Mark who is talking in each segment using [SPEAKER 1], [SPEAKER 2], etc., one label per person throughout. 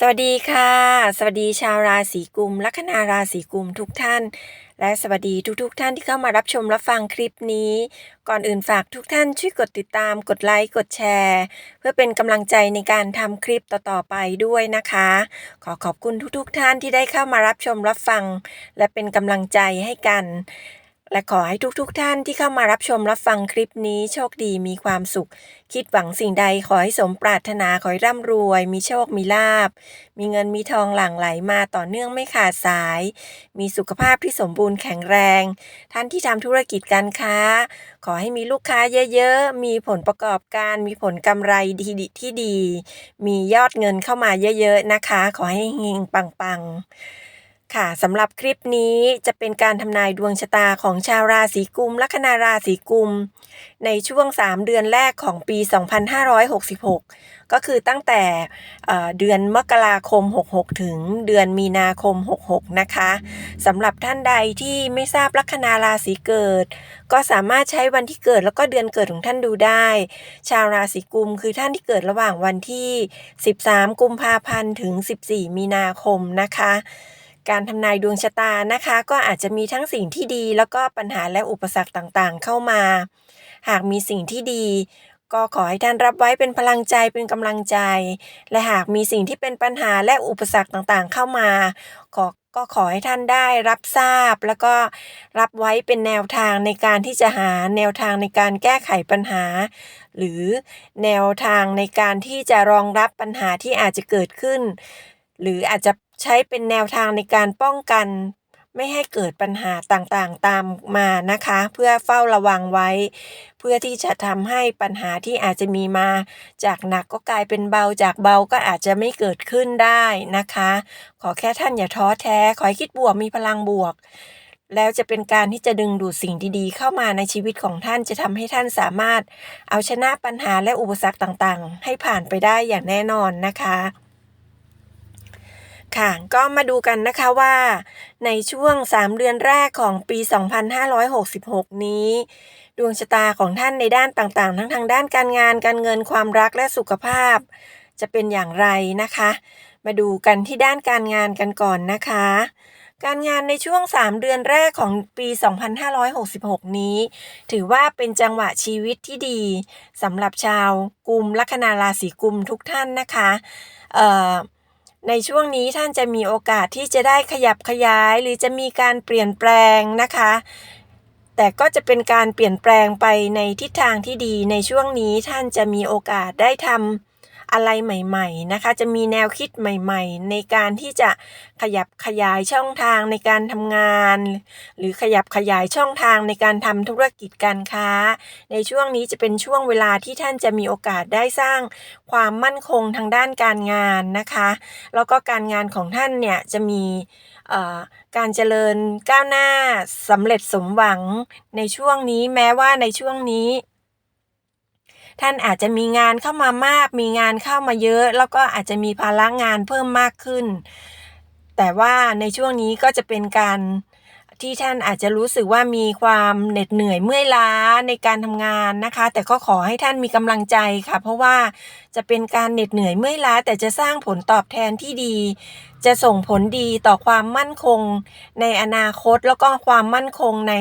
[SPEAKER 1] สวัสดีค่ะ สวัสดีชาวราศีกุมลัคนาราศีกุมทุกท่าน และสวัสดีทุกๆทท่านที่เข้ามารับชมรับฟังคลิปนี้ ก่อนอื่นฝากทุกท่านช่วยกดติดตามกดไลค์กดแชร์ เพื่อเป็นกำลังใจในการทำคลิปต่อๆไปด้วยนะคะ ขอขอบคุณทุกๆทท่านที่ได้เข้ามารับชมรับฟัง และเป็นกำลังใจให้กัน และขอให้ทุกๆทท่านที่เข้ามารับชมรับฟังคลิปนี้โชคดีมีความสุข คิดหวังสิ่งใดขอให้สมปรารถนาขอให้ร่ำรวย มีโชคมีลาบ มีเงินมีทองหลั่งไหลมาต่อเนื่องไม่ขาดสาย มีสุขภาพที่สมบูรณ์แข็งแรง ท่านที่ทำธุรกิจการค้า ขอให้มีลูกค้าเยอะๆ มีผลประกอบการมีผลกำไรดีที่ดี มียอดเงินเข้ามาเยอะๆนะคะ ขอให้เฮงปังๆ ค่ะสำหรับคลิปนี้จะเป็นการทำนายดวงชะตาของชาวราศีกุมลัคนาราศีกุม ในช่วง 3 เดือนแรกของปี 2566 ก็คือตั้งแต่เดือนมกราคม 66 ถึงเดือนมีนาคม 66 นะคะสำหรับท่านใดที่ไม่ทราบลัคนาราศีเกิด ก็สามารถใช้วันที่เกิดแล้วก็เดือนเกิดของท่านดูได้ ชาวราศีกุมคือท่านที่เกิดระหว่างวันที่ 13 กุมภาพันธ์ถึง 14 มีนาคมนะคะ การทำนายดวงชะตานะคะ ก็อาจจะมีทั้งสิ่งที่ดี แล้วก็ปัญหาและอุปสรรคต่างๆ เข้ามา หากมีสิ่งที่ดี ก็ขอให้ท่านรับไว้เป็นพลังใจเป็นกำลังใจ และหากมีสิ่งที่เป็นปัญหาและอุปสรรคต่างๆ เข้ามาขอก็ขอให้ท่านได้รับทราบ แล้วก็รับไว้เป็นแนวทางในการที่จะหาแนวทางในการแก้ไขปัญหา หรือแนวทางในการที่จะรองรับปัญหาที่อาจจะเกิดขึ้น หรืออาจจะ ใช้เป็นแนวทางในการป้องกัน ไม่ให้เกิดปัญหาต่างๆตามมานะคะ เพื่อเฝ้าระวังไว้ เพื่อที่จะทำให้ปัญหาที่อาจจะมีมา จากหนักก็กลายเป็นเบาจากเบาก็อาจจะไม่เกิดขึ้นได้นะคะ ขอแค่ท่านอย่าท้อแท้ ขอให้คิดบวกมีพลังบวกแล้วจะเป็นการที่จะดึงดูดสิ่งดีๆ เข้ามาในชีวิตของท่านจะทำให้ท่านสามารถ เอาชนะปัญหาและอุปสรรคต่างๆ ให้ผ่านไปได้อย่างแน่นอนนะคะ ค่ะ ก็มาดูกันนะคะว่าในช่วง 3 เดือนแรกของปี 2566 นี้ ดวงชะตาของท่านในด้านต่างๆ ทั้งทางด้านการงานการเงินความรักและสุขภาพ จะเป็นอย่างไรนะคะ มาดูกันที่ด้านการงานกันก่อนนะคะ การงานในช่วง 3 เดือนแรกของปี 2566 นี้ ถือว่าเป็นจังหวะชีวิตที่ดีสำหรับชาวกุมลัคนาราศีกุมทุกท่านนะคะ เอ่อ ในช่วงนี้ท่านจะมีโอกาสที่จะได้ขยับขยาย หรือจะมีการเปลี่ยนแปลงนะคะ แต่ก็จะเป็นการเปลี่ยนแปลงไปในทิศทางที่ดี ในช่วงนี้ท่านจะมีโอกาสได้ทำ อะไรใหม่ๆนะคะ จะมีแนวคิดใหม่ ๆ ในการที่จะขยับขยายช่องทางในการทำงาน หรือขยับขยายช่องทางในการทำธุรกิจการค้า ในช่วงนี้จะเป็นช่วงเวลาที่ท่านจะมีโอกาสได้สร้างความมั่นคงทางด้านการงานนะคะ แล้วก็การงานของท่านเนี่ยจะมีการเจริญก้าวหน้าสำเร็จสมหวังในช่วงนี้แม้ว่าในช่วงนี้ ท่านอาจจะมีงานเข้ามามาก มีงานเข้ามาเยอะ แล้วก็อาจจะมีภาระงานเพิ่มมากขึ้น แต่ว่าในช่วงนี้ก็จะเป็นการที่ท่านอาจจะรู้สึกว่ามีความเหน็ดเหนื่อยเมื่อยล้าในการทำงานนะคะ แต่ก็ขอให้ท่านมีกำลังใจค่ะ เพราะว่าจะเป็นการเหน็ดเหนื่อยเมื่อยล้า แต่จะสร้างผลตอบแทนที่ดี จะส่งผลดีต่อความมั่นคงในอนาคตแล้วก็ความมั่นคงใน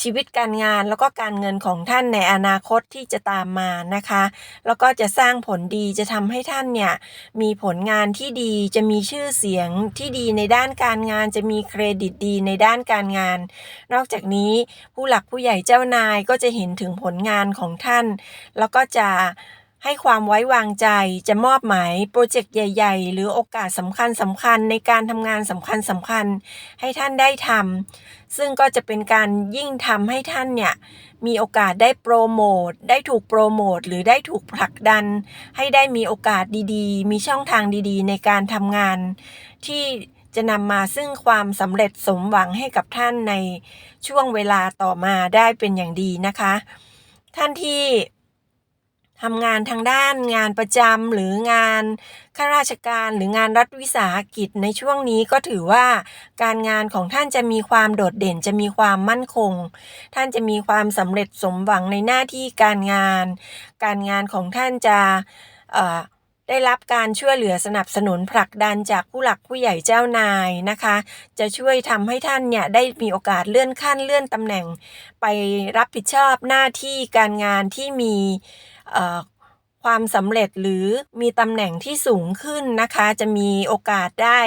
[SPEAKER 1] ชีวิตการงานแล้วก็การเงินของท่านในอนาคตที่จะตามมานะคะ แล้วก็จะสร้างผลดีจะทำให้ท่านเนี่ยมีผลงานที่ดีจะมีชื่อเสียงที่ดีในด้านการงาน จะมีเครดิตดีในด้านการงาน นอกจากนี้ผู้หลักผู้ใหญ่เจ้านายก็จะเห็นถึงผลงานของท่าน แล้วก็จะ ให้ความไว้วางใจจะมอบหมายโปรเจกต์ใหญ่ ๆ หรือโอกาสสำคัญสำคัญในการทำงานสำคัญสำคัญให้ท่านได้ทำซึ่งก็จะเป็นการยิ่งทำให้ท่านเนี่ยมีโอกาสได้โปรโมทได้ถูกโปรโมทหรือได้ถูกผลักดัน ให้ได้มีโอกาสดีๆ มีช่องทางดีๆ ในการทำงาน ที่จะนำมาซึ่งความสำเร็จสมหวังให้กับท่านในช่วงเวลาต่อมาได้เป็นอย่างดีนะคะ ท่านที่ ทำงานทางด้านงานประจำหรืองานข้าราชการหรืองานรัฐวิสาหกิจในช่วงนี้ก็ถือว่าการงานของท่านจะมีความโดดเด่นจะมีความมั่นคง ท่านจะมีความสำเร็จสมหวังในหน้าที่การงาน การงานของท่านจะ ได้รับการช่วยเหลือสนับสนุนผลักดันจากผู้หลักผู้ใหญ่เจ้านายนะคะ จะช่วยทำให้ท่านเนี่ยได้มีโอกาสเลื่อนขั้นเลื่อนตำแหน่ง ไปรับผิดชอบหน้าที่การงานที่มีความสำเร็จหรือมีตำแหน่งที่สูงขึ้นนะคะ จะมีโอกาสได้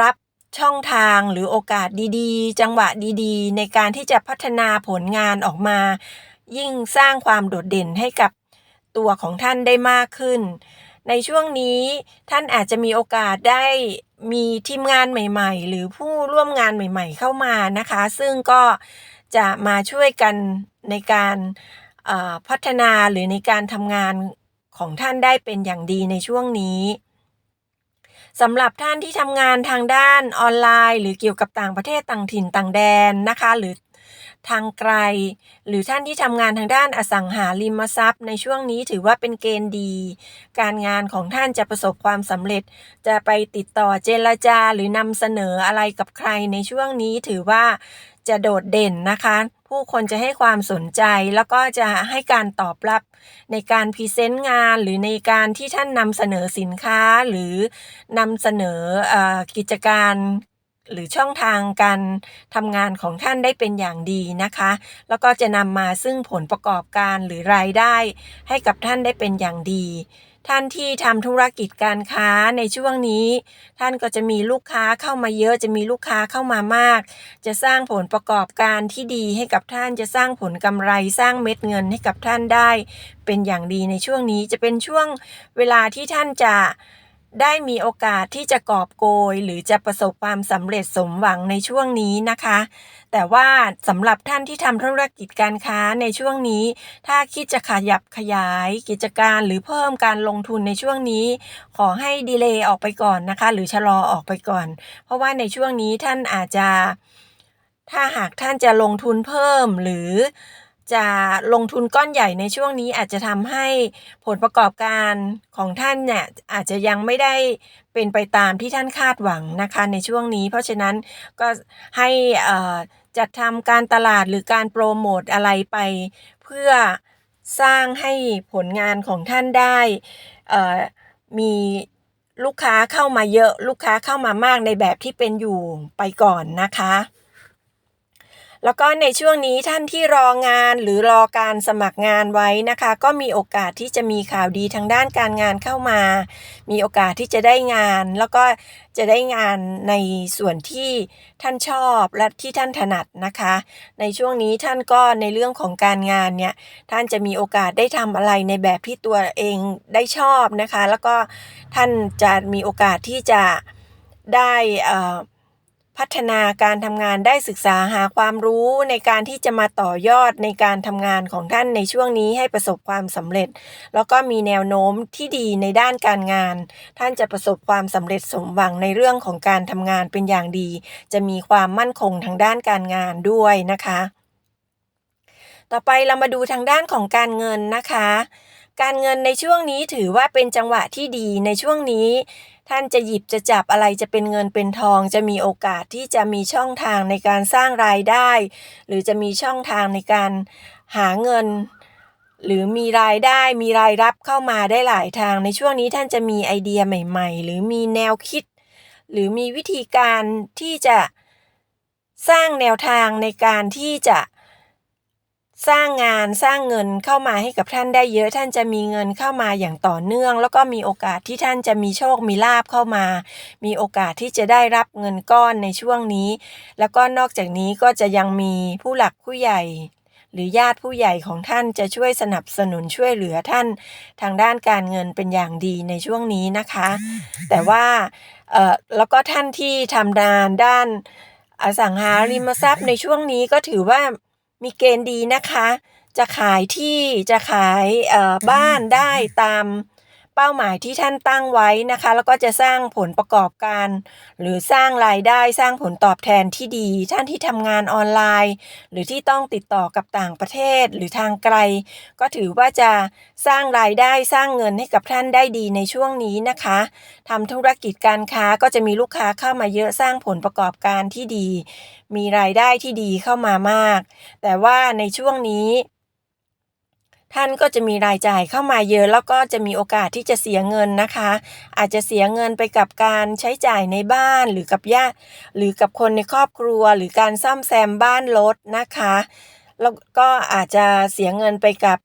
[SPEAKER 1] รับช่องทางหรือโอกาสดีๆ จังหวะดีๆ ในการที่จะพัฒนาผลงานออกมา ยิ่งสร้างความโดดเด่นให้กับ ตัวของท่านได้มากขึ้น ในช่วงนี้ท่านอาจจะมีโอกาสได้มีทีมงานใหม่ๆ หรือผู้ร่วมงานใหม่ ๆ เข้ามานะคะ ซึ่งก็จะมาช่วยกันในการพัฒนาหรือในการทำงานของท่านได้เป็นอย่างดีในช่วงนี้ สำหรับท่านที่ทำงานทางด้านออนไลน์ หรือเกี่ยวกับต่างประเทศต่างถิ่นต่างแดนนะคะ หรือทางไกล หรือท่านที่ทำงานทางด้านอสังหาริมทรัพย์ ในช่วงนี้ถือว่าเป็นเกณฑ์ดี การงานของท่านจะประสบความสำเร็จ จะไปติดต่อเจรจาหรือนำเสนออะไรกับใครในช่วงนี้ถือว่าจะโดดเด่นนะคะ ผู้คนจะให้ความสนใจแล้วก็จะให้การตอบรับในการพรีเซนต์งานหรือในการที่ท่านนำเสนอสินค้าหรือนำเสนออกิจการหรือช่องทางการทำงานของท่านได้เป็นอย่างดีนะคะ แล้วก็จะนำมาซึ่งผลประกอบการหรือรายได้ให้กับท่านได้เป็นอย่างดี ท่านที่ทำธุรกิจการค้าในช่วงนี้ ท่านก็จะมีลูกค้าเข้ามาเยอะจะมีลูกค้าเข้ามามาก จะสร้างผลประกอบการที่ดีให้กับท่านจะสร้างผลกำไรสร้างเม็ดเงินให้กับท่านได้ เป็นอย่างดีในช่วงนี้จะเป็นช่วงเวลาที่ท่านจะ ได้มีโอกาสที่จะกอบโกย หรือจะประสบความสำเร็จสมหวังในช่วงนี้นะคะ แต่ว่าสำหรับท่านที่ทำธุรกิจการค้าในช่วงนี้ ถ้าคิดจะขยับขยายกิจการหรือเพิ่มการลงทุนในช่วงนี้ ขอให้ดีเลย์ออกไปก่อนนะคะ หรือชะลอออกไปก่อน เพราะว่าในช่วงนี้ท่านอาจจะ ถ้าหากท่านจะลงทุนเพิ่มหรือ จะลงทุนก้อนใหญ่ในช่วงนี้อาจจะทำให้ผลประกอบการของท่านเนี่ยอาจจะยังไม่ได้เป็นไปตามที่ท่านคาดหวังนะคะในช่วงนี้ เพราะฉะนั้นก็ให้จัดทำการตลาดหรือการโปรโมทอะไรไป เพื่อสร้างให้ผลงานของท่านได้มีลูกค้าเข้ามาเยอะ ลูกค้าเข้ามามากในแบบที่เป็นอยู่ไปก่อนนะคะ แล้วก็ในช่วงนี้ท่านที่รองานหรือรอการสมัครงานไว้นะคะ ก็มีโอกาสที่จะมีข่าวดีทางด้านการงานเข้ามา มีโอกาสที่จะได้งาน แล้วก็จะได้งานในส่วนที่ท่านชอบและที่ท่านถนัดนะคะ ในช่วงนี้ท่านก็ในเรื่องของการงานเนี่ยท่านจะมีโอกาสได้ทำอะไรในแบบที่ตัวเองได้ชอบนะคะ แล้วก็ท่านจะมีโอกาสที่จะได้อ่า พัฒนาการทำงานได้ศึกษาหาความรู้ในการที่จะมาต่อยอดในการทำงานของท่านในช่วงนี้ให้ประสบความสำเร็จ แล้วก็มีแนวโน้มที่ดีในด้านการงาน ท่านจะประสบความสำเร็จสมหวังในเรื่องของการทำงานเป็นอย่างดี จะมีความมั่นคงทางด้านการงานด้วยนะคะ ต่อไปเรามาดูทางด้านของการเงินนะคะ การเงินในช่วงนี้ถือว่าเป็นจังหวะที่ดีในช่วงนี้ ท่านจะหยิบจะจับอะไรจะเป็นเงินเป็นทอง จะมีโอกาสที่จะมีช่องทางในการสร้างรายได้ หรือจะมีช่องทางในการหาเงิน หรือมีรายได้มีรายรับเข้ามาได้หลายทาง ในช่วงนี้ท่านจะมีไอเดียใหม่ ๆ หรือมีแนวคิด หรือมีวิธีการที่จะสร้างแนวทางในการที่จะ สร้างงานสร้างเงินเข้ามาให้กับท่านได้เยอะท่านจะมีเงินเข้ามาอย่างต่อเนื่อง แล้วก็มีโอกาสที่ท่านจะมีโชคมีลาบเข้ามา มีโอกาสที่จะได้รับเงินก้อนในช่วงนี้ แล้วก็นอกจากนี้ก็จะยังมีผู้หลักผู้ใหญ่ หรือญาติผู้ใหญ่ของท่านจะช่วยสนับสนุนช่วยเหลือท่าน ทางด้านการเงินเป็นอย่างดีในช่วงนี้นะคะ แต่ว่าเอ่อแล้วก็ท่านที่ทำงานด้านอสังหาริมทรัพย์ในช่วงนี้ก็ถือว่า มีเกณฑ์ดีนะคะ จะขายที่จะขายบ้านได้ตาม เป้าหมายที่ท่านตั้งไว้นะคะ แล้วก็จะสร้างผลประกอบการ หรือสร้างรายได้สร้างผลตอบแทนที่ดี ท่านที่ทำงานออนไลน์ หรือที่ต้องติดต่อกับต่างประเทศหรือทางไกล ก็ถือว่าจะสร้างรายได้สร้างเงินให้กับท่านได้ดีในช่วงนี้นะคะทำธุรกิจการค้าก็จะมีลูกค้าเข้ามาเยอะสร้างผลประกอบการที่ดี มีรายได้ที่ดีเข้ามามาก แต่ว่าในช่วงนี้ ท่านก็จะมีรายจ่ายเข้ามาเยอะ แล้วก็จะมีโอกาสที่จะเสียเงินนะคะ อาจจะเสียเงินไปกับการใช้จ่ายในบ้านหรือกับญาติหรือกับคนในครอบครัว หรือการซ่อมแซมบ้านรถนะคะ แล้วก็อาจจะเสียเงินไปกับ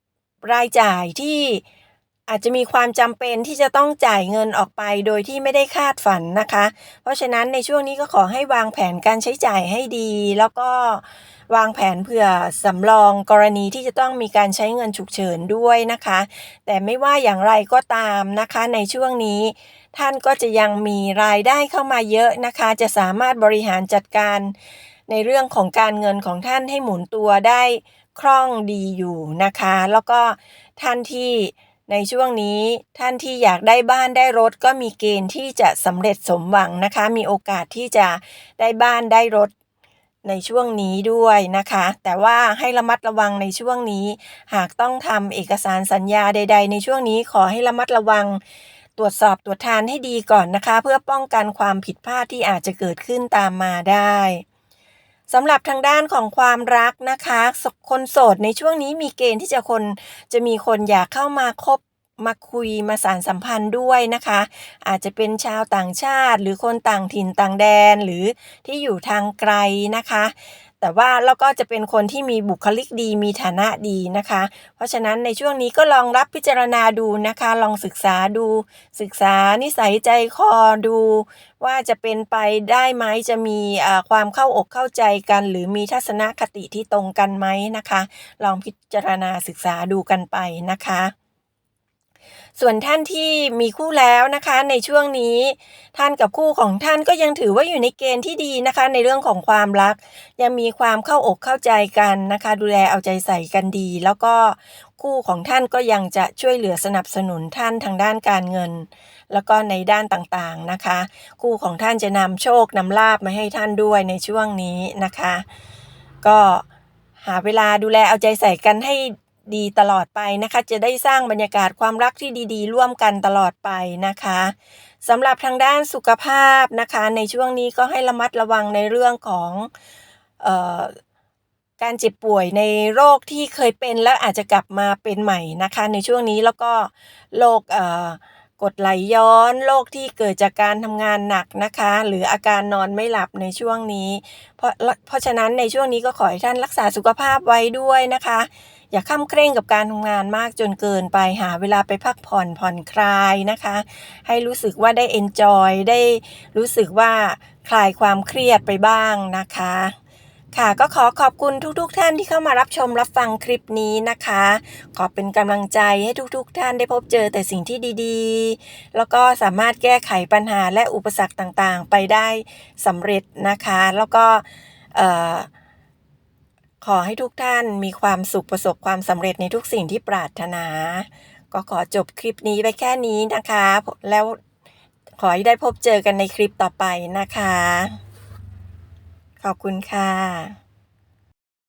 [SPEAKER 1] รายจ่ายที่ อาจจะมีความจำเป็นที่จะต้องจ่ายเงินออกไปโดยที่ไม่ได้คาดฝันนะคะ เพราะฉะนั้นในช่วงนี้ก็ขอให้วางแผนการใช้จ่ายให้ดี แล้วก็วางแผนเผื่อสำรองกรณีที่จะต้องมีการใช้เงินฉุกเฉินด้วยนะคะ แต่ไม่ว่าอย่างไรก็ตามนะคะ ในช่วงนี้ ท่านก็จะยังมีรายได้เข้ามาเยอะนะคะ จะสามารถบริหารจัดการในเรื่องของการเงินของท่านให้หมุนตัวได้คล่องดีอยู่นะคะ แล้วก็ท่านที่ ในช่วงนี้ท่านที่อยากได้บ้านได้รถก็มีเกณฑ์ที่จะสำเร็จสมหวังนะคะ มีโอกาสที่จะได้บ้านได้รถในช่วงนี้ด้วยนะคะ แต่ว่าให้ระมัดระวังในช่วงนี้ หากต้องทำเอกสารสัญญาใด ๆ ในช่วงนี้ขอให้ระมัดระวัง ตรวจสอบตรวจทานให้ดีก่อนนะคะ เพื่อป้องกันความผิดพลาดที่อาจจะเกิดขึ้นตามมาได้ สำหรับทางด้านของความรักนะคะ คนโสดในช่วงนี้มีเกณฑ์ที่จะคนจะมีคนอยากเข้ามาคบ มาคุยมาสารสัมพันธ์ด้วยนะคะ อาจจะเป็นชาวต่างชาติ หรือคนต่างถิ่นต่างแดนหรือที่อยู่ทางไกลนะคะแต่ว่าแล้วก็จะเป็นคนที่มีบุคลิกดีมีฐานะดีนะคะ เพราะฉะนั้นในช่วงนี้ก็ลองรับพิจารณาดูนะคะ ลองศึกษาดูศึกษานิสัยใจคอดู ว่าจะเป็นไปได้ไหมจะมีความเข้าอกเข้าใจกัน หรือมีทัศนคติที่ตรงกันไหมนะคะ ลองพิจารณาศึกษาดูกันไปนะคะ ส่วนท่านที่มีคู่แล้วนะคะในช่วงนี้ ท่านกับคู่ของท่านก็ยังถือว่าอยู่ในเกณฑ์ที่ดีนะคะ ในเรื่องของความรัก ยังมีความเข้าอกเข้าใจกันนะคะ ดูแลเอาใจใส่กันดี แล้วก็คู่ของท่านก็ยังจะช่วยเหลือสนับสนุนท่านทางด้านการเงิน แล้วก็ในด้านต่างๆนะคะ คู่ของท่านจะนำโชคนำลาบมาให้ท่านด้วยในช่วงนี้นะคะ ก็หาเวลาดูแลเอาใจใส่กันให้ ดีตลอดไปนะคะ จะได้สร้างบรรยากาศความรักที่ดี ๆ ร่วมกันตลอดไปนะคะสำหรับทางด้านสุขภาพนะคะ ในช่วงนี้ก็ให้ระมัดระวังในเรื่องของออการเจ็บป่วยในโรคที่เคยเป็นแล้วอาจจะกลับมาเป็นใหม่นะคะ ในช่วงนี้แล้วก็โรคเอ่อกดไหลย้อนโรคที่เกิดจากการทำงานหนักนะคะ หรืออาการนอนไม่หลับในช่วงนี้ เพราะเพราะฉะนั้นในช่วงนี้ก็ขอให้ท่านรักษาสุขภาพไว้ด้วยนะคะ อย่าข้ามเคร่งกับการทำงานมากจนเกินไปหาเวลาไปพักผ่อนผ่อนคลายนะคะ ให้รู้สึกว่าได้เอนจอยได้รู้สึกว่าคลายความเครียดไปบ้างนะคะ ค่ะก็ขอขอบคุณทุกๆทท่านที่เข้ามารับชมรับฟังคลิปนี้นะคะ ขอเป็นกำลังใจให้ทุกๆทท่านได้พบเจอแต่สิ่งที่ดีๆ แล้วก็สามารถแก้ไขปัญหาและอุปสรรคต่างๆ ไปได้สำเร็จนะคะ แล้วก็ ขอให้ทุกท่านมีความสุขประสบความสำเร็จในทุกสิ่งที่ปรารถนา ก็ขอจบคลิปนี้ไปแค่นี้นะคะ แล้วขอให้ได้พบเจอกันในคลิปต่อไปนะคะ ขอบคุณค่ะ